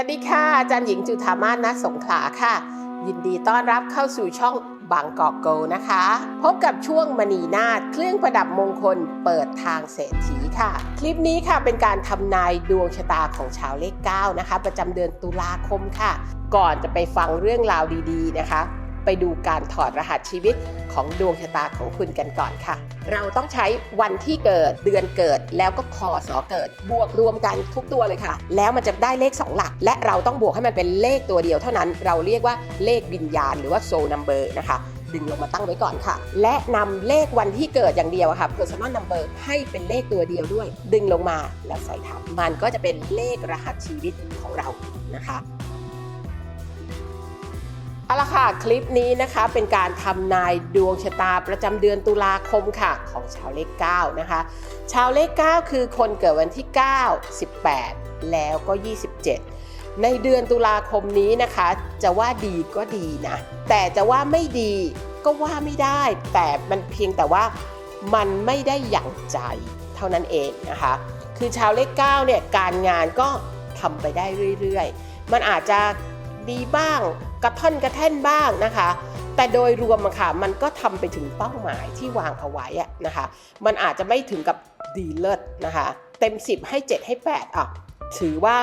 วัสดีค่ะ อาจารย์หญิงจุธามาศณสงขลาค่ะ ยินดีต้อนรับเข้าสู่ช่องบางกอกโกนะคะ พบกับช่วงมณีนาฏเครื่องประดับมงคลเปิดทางเศรษฐีค่ะ คลิปนี้ค่ะเป็นการทำนายดวงชะตาของชาวเลข9นะคะ ประจำเดือนตุลาคมค่ะ ก่อนจะไปฟังเรื่องราวดีๆนะคะ ไปดูการถอดรหัสชีวิตของดวงชะตาของคุณกันก่อนค่ะ เราต้องใช้วันที่เกิดเดือนเกิดแล้วก็คอสอเกิด บวกรวมกันทุกตัวเลยค่ะ แล้วมันจะได้เลข 2 หลัก และเราต้องบวกให้มันเป็นเลขตัวเดียวเท่านั้น เราเรียกว่าเลขวิญญาณหรือว่า soul number นะคะดึงลงมาตั้งไว้ก่อนค่ะ และนำเลขวันที่เกิดอย่างเดียวค่ะ personal number ให้เป็นเลขตัวเดียวด้วย ดึงลงมาแล้วใส่ทับมันก็จะเป็นเลขรหัสชีวิตของเรานะคะ เอาละค่ะ คลิปนี้นะคะเป็นการทำนายดวงชะตาประจำเดือนตุลาคมค่ะ ของชาวเลข9นะคะ ชาวเลข 9 คือคนเกิดวันที่ 9 18 แล้วก็ 27 ในเดือนตุลาคมนี้นะคะ จะว่าดีก็ดีนะ แต่จะว่าไม่ดีก็ว่าไม่ได้ แต่มันเพียงแต่ว่ามันไม่ได้อย่างใจเท่านั้นเองนะคะ คือชาวเลข 9 เนี่ยการงานก็ทำไปได้เรื่อยๆ มันอาจจะดีบ้าง กระท่อนกระแท่นบ้างนะคะ แต่โดยรวมอะค่ะมันก็ทำไปถึงเป้าหมายที่วางเอาไว้อะนะคะ มันอาจจะไม่ถึงกับดีเลิศนะคะ เต็ม 10 ให้ 7 ให้ 8อะถือว่า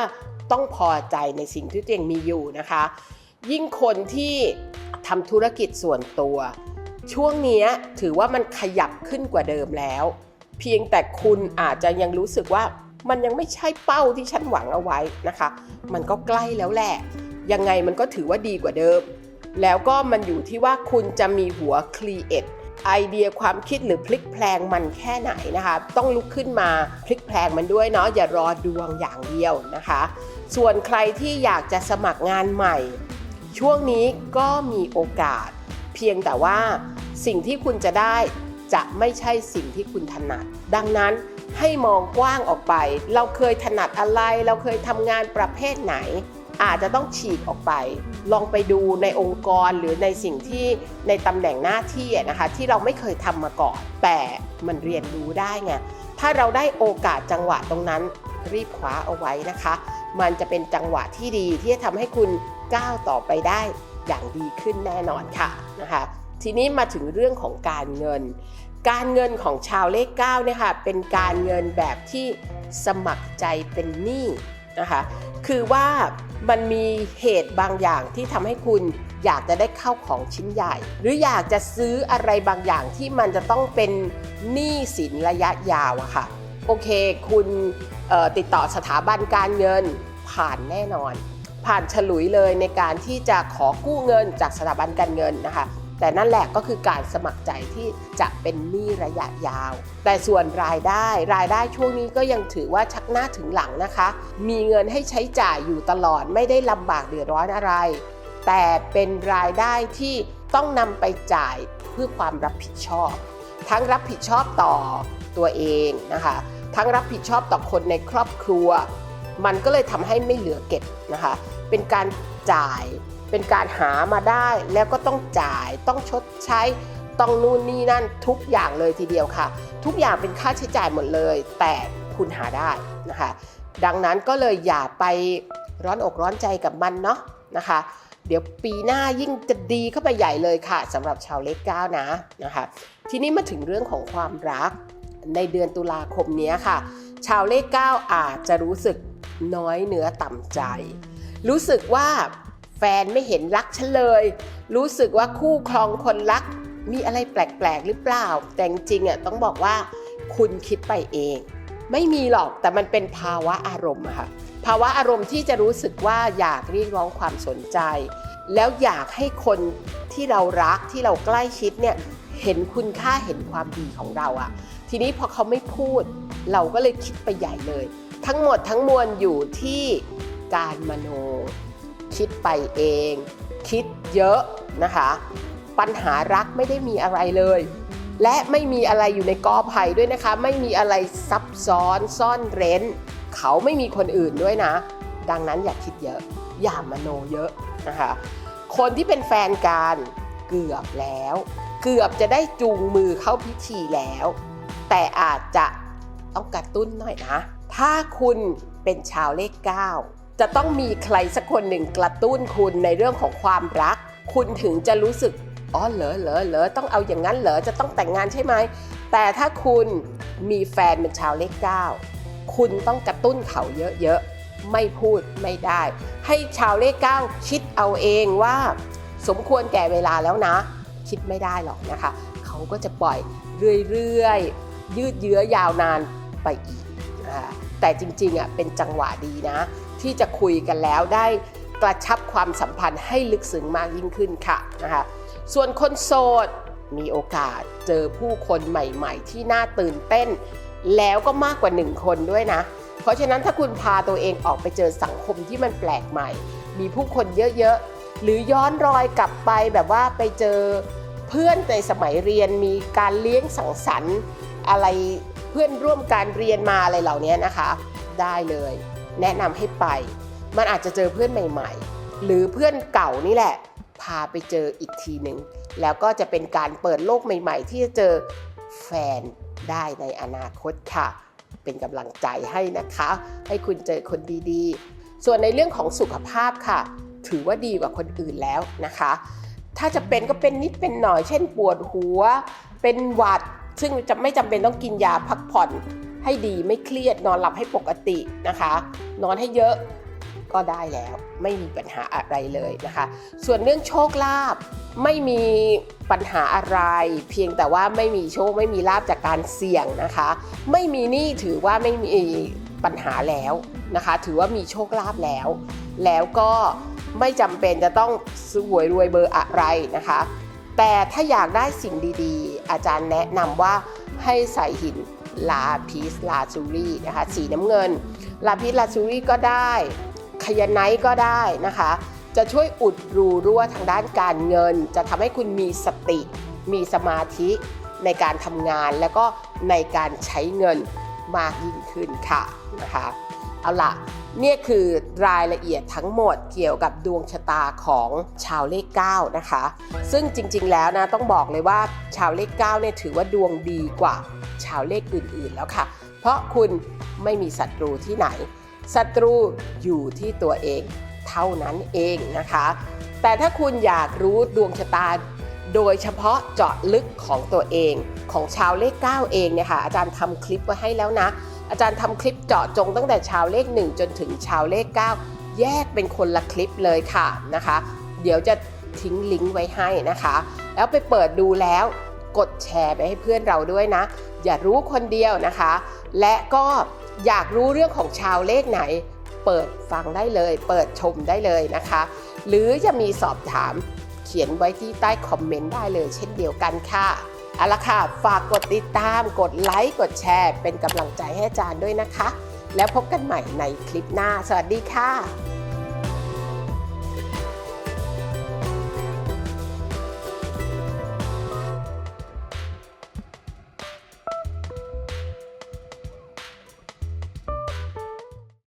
ต้องพอใจในสิ่งที่ตัวเองมีอยู่นะคะ ยิ่งคนที่ทำธุรกิจส่วนตัว ช่วงนี้ถือว่ามันขยับขึ้นกว่าเดิมแล้ว เพียงแต่คุณอาจจะยังรู้สึกว่ามันยังไม่ใช่เป้าที่ฉันหวังเอาไว้นะคะ มันก็ใกล้แล้วแหละ ยังไงมันก็ถือว่าดีกว่าเดิม แล้วก็มันอยู่ที่ว่าคุณจะมีหัวครีเอทไอเดียความคิดหรือพลิกแพลงมันแค่ไหนนะคะ ต้องลุกขึ้นมาพลิกแพลงมันด้วยเนาะอย่ารอดวงอย่างเดียวนะคะ ส่วนใครที่อยากจะสมัครงานใหม่ ช่วงนี้ก็มีโอกาส เพียงแต่ว่าสิ่งที่คุณจะได้จะไม่ใช่สิ่งที่คุณถนัด ดังนั้นให้มองกว้างออกไป เราเคยถนัดอะไร เราเคยทำงานประเภทไหน อาจจะต้องฉีกออกไป ลองไปดูในองค์กรหรือในสิ่งที่ในตำแหน่งหน้าที่นะคะที่เราไม่เคยทำมาก่อน แต่มันเรียนรู้ได้ไงถ้าเราได้โอกาสจังหวะตรงนั้น รีบคว้าเอาไว้นะคะ มันจะเป็นจังหวะที่ดีที่จะทำให้คุณก้าวต่อไปได้อย่างดีขึ้นแน่นอนค่ะนะคะทีนี้มาถึงเรื่องของการเงิน การเงินของชาวเลข9เนี่ยค่ะเป็นการเงินแบบที่สมัครใจเป็นหนี้นะคะคือว่ามันมีเหตุบางอย่างที่ทำให้คุณอยากจะได้เข้าของชิ้นใหญ่ หรืออยากจะซื้ออะไรบางอย่างที่มันจะต้องเป็นหนี้สินระยะยาวอะค่ะ โอเค คุณติดต่อสถาบันการเงินผ่านแน่นอน ผ่านฉลุยเลยในการที่จะขอกู้เงินจากสถาบันการเงินนะคะ แต่นั่นแหละก็คือการสมัครใจที่จะเป็นหนี้ระยะยาว แต่ส่วนรายได้รายได้ช่วงนี้ก็ยังถือว่าชักหน้าถึงหลังนะคะ มีเงินให้ใช้จ่ายอยู่ตลอดไม่ได้ลำบากเดือดร้อนอะไร แต่เป็นรายได้ที่ต้องนำไปจ่ายเพื่อความรับผิดชอบ ทั้งรับผิดชอบต่อตัวเองนะคะ ทั้งรับผิดชอบต่อคนในครอบครัว มันก็เลยทำให้ไม่เหลือเก็บนะคะ เป็นการจ่าย เป็นการหามาได้แล้วก็ต้องจ่ายต้องชดใช้ต้องนู่นนี่นั่นทุกอย่างเลยทีเดียวค่ะ ทุกอย่างเป็นค่าใช้จ่ายหมดเลย แต่คุณหาได้นะคะ ดังนั้นก็เลยอย่าไปร้อนอกร้อนใจกับมันเนาะนะคะ เดี๋ยวปีหน้ายิ่งจะดีเข้าไปใหญ่เลยค่ะสำหรับชาวเลขเก้านะนะคะ ทีนี้มาถึงเรื่องของความรักในเดือนตุลาคมนี้ค่ะ ชาวเลขเก้าอาจจะรู้สึกน้อยเนื้อต่ำใจ รู้สึกว่า แฟนไม่เห็นรักฉันเลย รู้สึกว่าคู่ครองคนรัก มีอะไรแปลกๆหรือเปล่า แต่จริงอะต้องบอกว่าคุณคิดไปเอง ไม่มีหรอกแต่มันเป็นภาวะอารมณ์ค่ะภาวะอารมณ์ที่จะรู้สึกว่าอยากเรียกร้องความสนใจ แล้วอยากให้คนที่เรารักที่เราใกล้ชิดเนี่ยเห็นคุณค่าเห็นความดีของเราอะทีนี้พอเขาไม่พูด เราก็เลยคิดไปใหญ่เลย ทั้งหมดทั้งมวลอยู่ที่การมโน คิดไปเอง คิดเยอะนะคะ ปัญหารักไม่ได้มีอะไรเลย และไม่มีอะไรอยู่ในกอไผ่ด้วยนะคะ ไม่มีอะไรซับซ้อนซ่อนเร้น เขาไม่มีคนอื่นด้วยนะ ดังนั้นอย่าคิดเยอะ อย่ามโนเยอะนะคะ คนที่เป็นแฟนกันเกือบแล้ว เกือบจะได้จูงมือเข้าพิธีแล้ว แต่อาจจะต้องกระตุ้นหน่อยนะ ถ้าคุณเป็นชาวเลข 9 จะต้องมีใครสักคนหนึ่งกระตุ้นคุณในเรื่องของความรัก คุณถึงจะรู้สึกอ๋อเหรอเหรอเหรอต้องเอาอย่างนั้นเหรอจะต้องแต่งงานใช่ไหม แต่ถ้าคุณมีแฟนเป็นชาวเลขเก้าคุณต้องกระตุ้นเขาเยอะๆ ไม่พูดไม่ได้ ให้ชาวเลขเก้าคิดเอาเองว่า สมควรแก่เวลาแล้วนะ คิดไม่ได้หรอกนะคะ เขาก็จะปล่อยเรื่อยๆ ยืดเยื้อยาวนานไปอีก แต่จริงๆอะเป็นจังหวะดีนะ ที่จะคุยกันแล้วได้กระชับความสัมพันธ์ให้ลึกซึ้งมากยิ่งขึ้นค่ะนะคะส่วนคนโสดมีโอกาสเจอผู้คนใหม่ ๆ ที่น่าตื่นเต้น แล้วก็มากกว่าหนึ่งคนด้วยนะ เพราะฉะนั้นถ้าคุณพาตัวเองออกไปเจอสังคมที่มันแปลกใหม่ มีผู้คนเยอะๆ หรือย้อนรอยกลับไปแบบว่าไปเจอเพื่อนในสมัยเรียนมีการเลี้ยงสังสรรค์ อะไรเพื่อนร่วมการเรียนมาอะไรเหล่านี้นะคะ ได้เลย แนะนำให้ไป มันอาจจะเจอเพื่อนใหม่ ๆ หรือเพื่อนเก่านี่แหละ พาไปเจออีกทีหนึ่งแล้วก็จะเป็นการเปิดโลกใหม่ ๆ ที่จะเจอแฟนได้ในอนาคตค่ะ เป็นกำลังใจให้นะคะ ให้คุณเจอคนดีๆ ส่วนในเรื่องของสุขภาพค่ะ ถือว่าดีกว่าคนอื่นแล้วนะคะ ถ้าจะเป็นก็เป็นนิดเป็นหน่อย เช่นปวดหัว เป็นหวัด ซึ่งจะไม่จำเป็นต้องกินยาพักผ่อน ให้ดีไม่เครียดนอนหลับให้ปกตินะคะ นอนให้เยอะก็ได้แล้วไม่มีปัญหาอะไรเลยนะคะ ส่วนเรื่องโชคลาภไม่มีปัญหาอะไร เพียงแต่ว่าไม่มีโชคไม่มีลาภจากการเสี่ยงนะคะ ไม่มีหนี้ถือว่าไม่มีปัญหาแล้วนะคะ ถือว่ามีโชคลาภแล้ว แล้วก็ไม่จำเป็นจะต้องสวยรวยเบอร์อะไรนะคะ แต่ถ้าอยากได้สิ่งดีๆ อาจารย์แนะนำว่าให้ใส่หิน ลาพิสลาซูรี่นะคะสีน้ำเงิน ลาพิสลาซูรี่ก็ได้คยาไนท์ก็ได้นะคะ จะช่วยอุดรูรั่วทางด้านการเงิน จะทำให้คุณมีสติ มีสมาธิในการทำงานแล้วก็ในการใช้เงินมากยิ่งขึ้นค่ะนะคะเอาละเนี่ยคือรายละเอียดทั้งหมดเกี่ยวกับดวงชะตาของชาวเลข9นะคะ ซึ่งจริงๆแล้วนะต้องบอกเลยว่าชาวเลข9เนี่ยถือว่าดวงดีกว่า ชาวเลขอื่นๆแล้วค่ะ เพราะคุณไม่มีศัตรูที่ไหน ศัตรูอยู่ที่ตัวเองเท่านั้นเองนะคะ แต่ถ้าคุณอยากรู้ดวงชะตาโดยเฉพาะเจาะลึกของตัวเองของชาวเลข 9 เองเนี่ยค่ะอาจารย์ทำคลิปไว้ให้แล้วนะ อาจารย์ทำคลิปเจาะจงตั้งแต่ชาวเลข 1 จนถึงชาวเลข 9 แยกเป็นคนละคลิปเลยค่ะนะคะ เดี๋ยวจะทิ้งลิงก์ไว้ให้นะคะ แล้วไปเปิดดูแล้ว กดแชร์ไปให้เพื่อนเราด้วยนะ อย่ารู้คนเดียวนะคะ และก็อยากรู้เรื่องของชาวเลขไหน เปิดฟังได้เลย เปิดชมได้เลยนะคะ หรือจะมีสอบถามเขียนไว้ที่ใต้คอมเมนต์ได้เลยเช่นเดียวกันค่ะเอาละค่ะ ฝากกดติดตาม กดไลค์ กดแชร์ เป็นกำลังใจให้อาจารย์ด้วยนะคะ แล้วพบกันใหม่ในคลิปหน้า สวัสดีค่ะ